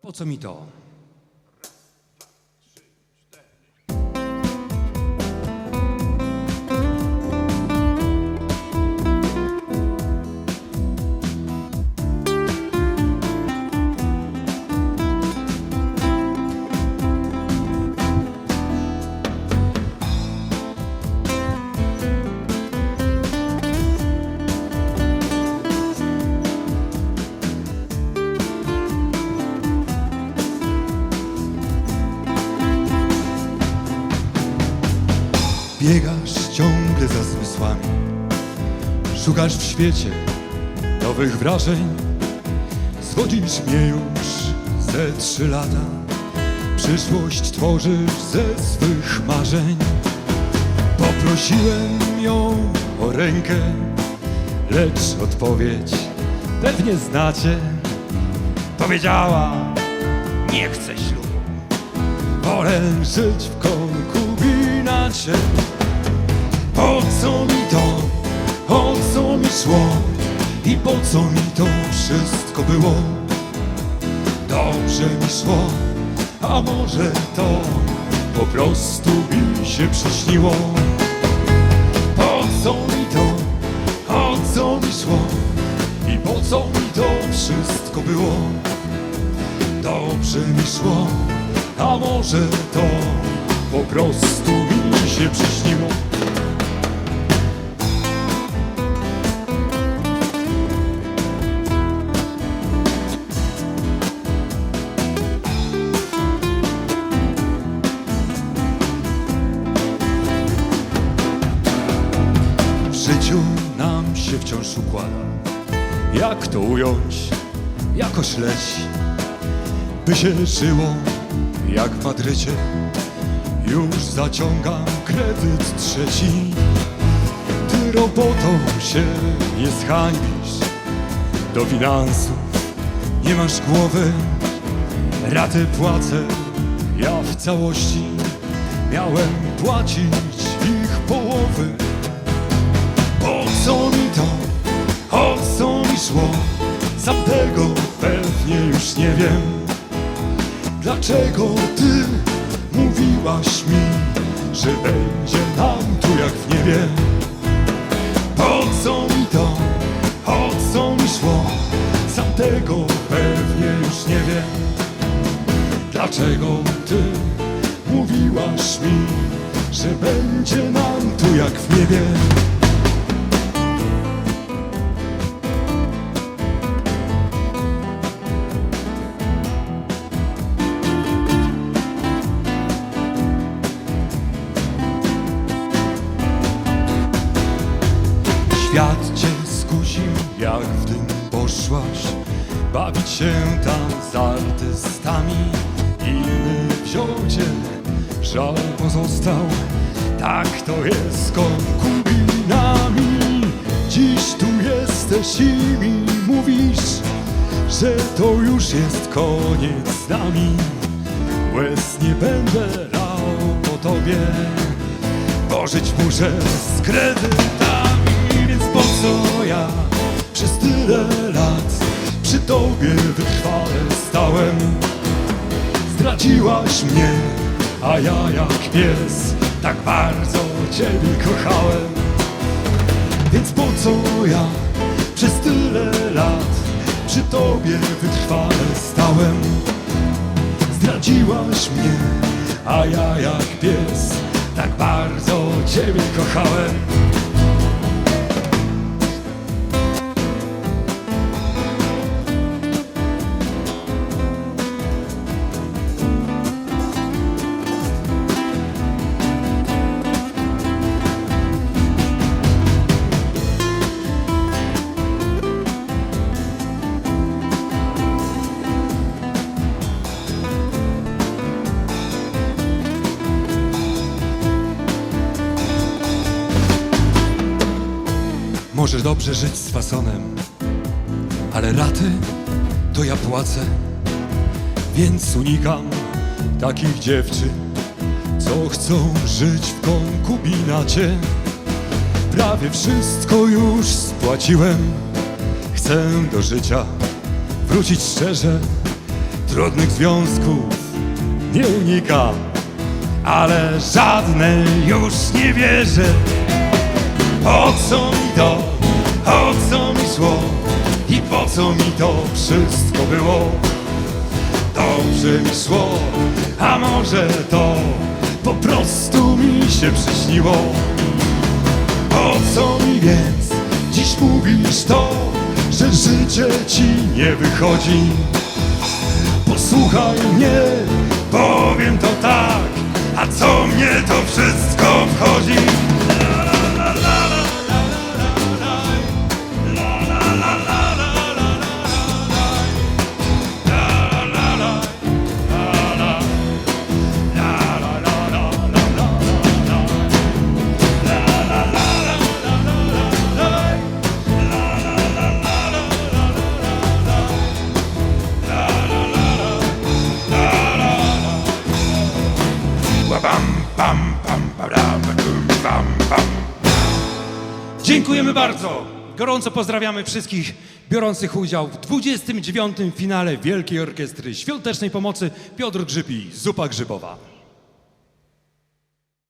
Po co mi to? Biegasz ciągle za zmysłami, szukasz w świecie nowych wrażeń. Zwodzisz mnie już ze trzy lata, przyszłość tworzysz ze swych marzeń. Poprosiłem ją o rękę, lecz odpowiedź pewnie znacie. Powiedziała, nie chcę ślubu, wolę żyć w konkubinacie. Po co mi to, o co mi szło i po co mi to wszystko było? Dobrze mi szło, a może to po prostu mi się przyśniło? Po co mi to, o co mi szło i po co mi to wszystko było? Dobrze mi szło, a może to po prostu mi się przyśniło? Się wciąż układa. Jak to ująć? Jakoś leci, by się żyło jak w Madrycie. Już zaciągam kredyt trzeci. Ty robotą się nie zhańbisz. Do finansów nie masz głowy. Raty płacę ja w całości. Miałem płacić ich połowy. Już nie wiem. Dlaczego ty mówiłaś mi, że będzie nam tu jak w niebie? Po co mi to, o co mi szło? Sam tego pewnie już nie wiem. Dlaczego ty mówiłaś mi, że będzie nam tu jak w niebie? Jak w dym poszłaś Bawić się tam z artystami. Inny wziął cię, żal pozostał Tak to jest z konkubinami. Dziś tu jesteś i mi mówisz Że to już jest koniec z nami. Łez nie będę lał po tobie bo żyć muszę z kredytami, przez tyle lat przy tobie wytrwale stałem? Zdradziłaś mnie, a ja jak pies tak bardzo ciebie kochałem. Więc po co ja przez tyle lat przy tobie wytrwale stałem? Zdradziłaś mnie, a ja jak pies tak bardzo Ciebie kochałem. Możesz dobrze żyć z fasonem, ale raty to ja płacę, więc unikam takich dziewczyn, co chcą żyć w konkubinacie. Prawie wszystko już spłaciłem, chcę do życia wrócić szczerze. trudnych związków nie unikam, ale żadnej już nie wierzę. Po co mi to, i po co mi to wszystko było? Dobrze mi szło, a może to po prostu mi się przyśniło. Po co mi więc dziś mówisz to, że życie ci nie wychodzi? Posłuchaj mnie, powiem to tak, a co mnie to wszystko wchodzi? Dziękujemy bardzo. Gorąco pozdrawiamy wszystkich biorących udział w 29. finale Wielkiej Orkiestry Świątecznej Pomocy Piotr Grzyb i Zupa Grzybowa.